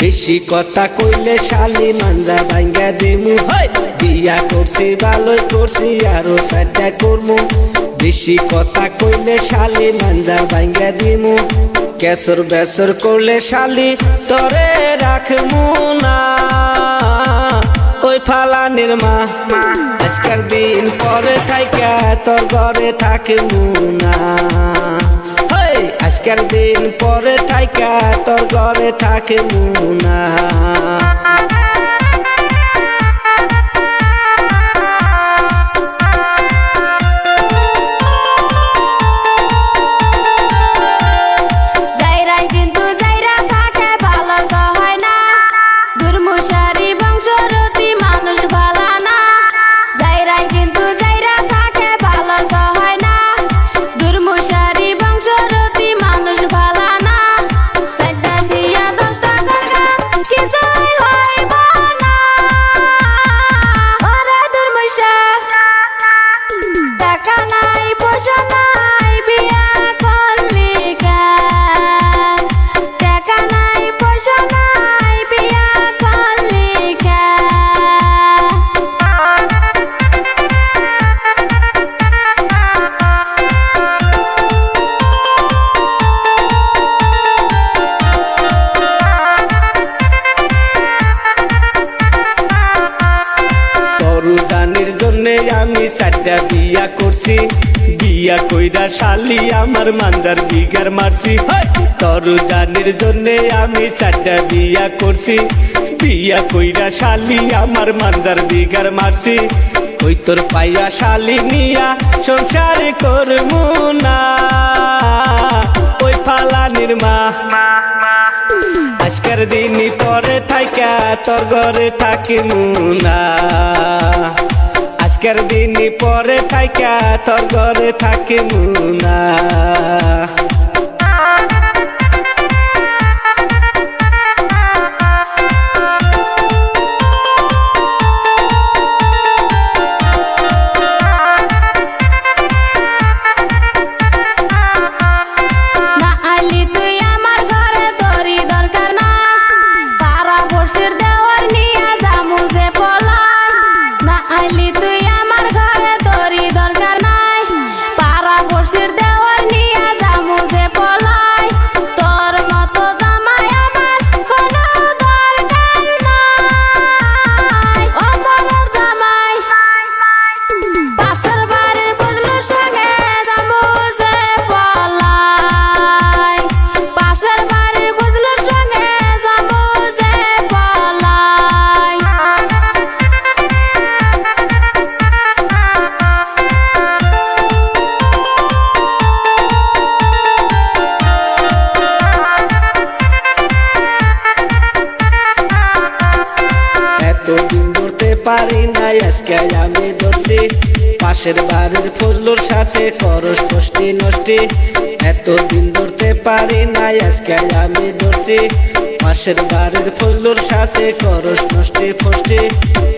বেশি কথা কইলে শালি মাঞ্জা ভাঙ্গা দিমু। বিয়া করছি, ভালোই করছি, আরও সাইডটা করমু। বেশি কথা কইলে শালি মাঞ্জা ভাঙ্গা দিমু। কেসর বেসর করলে শালি তরে রাখমু না। ওই ফালানির মা, আজকের দিন পরে থাইকা তোর ঘরে থাকমু না। আজকের দিন পরে থাইকা তোর ঘরে থাকে না। করছি বিয়া কইরা শালি আমার মান্দার বিগার মারছি। তরু জানের জন্য আমি সাতটা বিয়া করছি। বিয়া কইরা শালি আমার মান্দার বিগার মারছি। ওই তোর পাইয়া শালি নিয়া সংসার করমু না? ওই ফালানির মা। আজকের দিন পরে থাইকা, তোর ঘরে থাকিমু না। আজকের দিন পরে থাইকা তোর ঘরে থাকিমু মুনা। şaşırdım. এতদিন ধরতে পারি নাই, আজকে আমি ধরছি। পাশের বাড়ির ফজলুর সাথে করস ফষ্টি নষ্টি। এতদিন ধরতে পারি নাই, আজকে আমি ধরছি। পাশের বাড়ির ফজলুর সাথে করস নষ্টি ফষ্টি।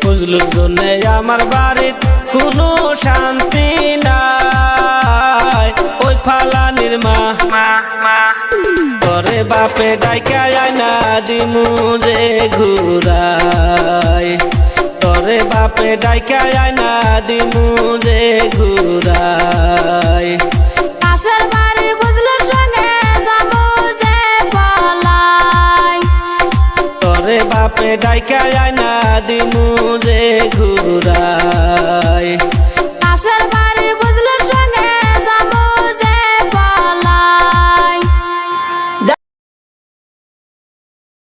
ফজলুর জন্য আমার বাড়ির কোনো শান্তি নাই। তোরে বাপে ডাইকা আয়না দিমু যে ঘুরাই। তোরে বাপে ডাইকা আয়না দিমু যে ঘুরাই। পাশের বাড়ির বুঝলো সঙ্গে যাব যে পলাই। তোরে বাপে ডাইকা আয়না দিমু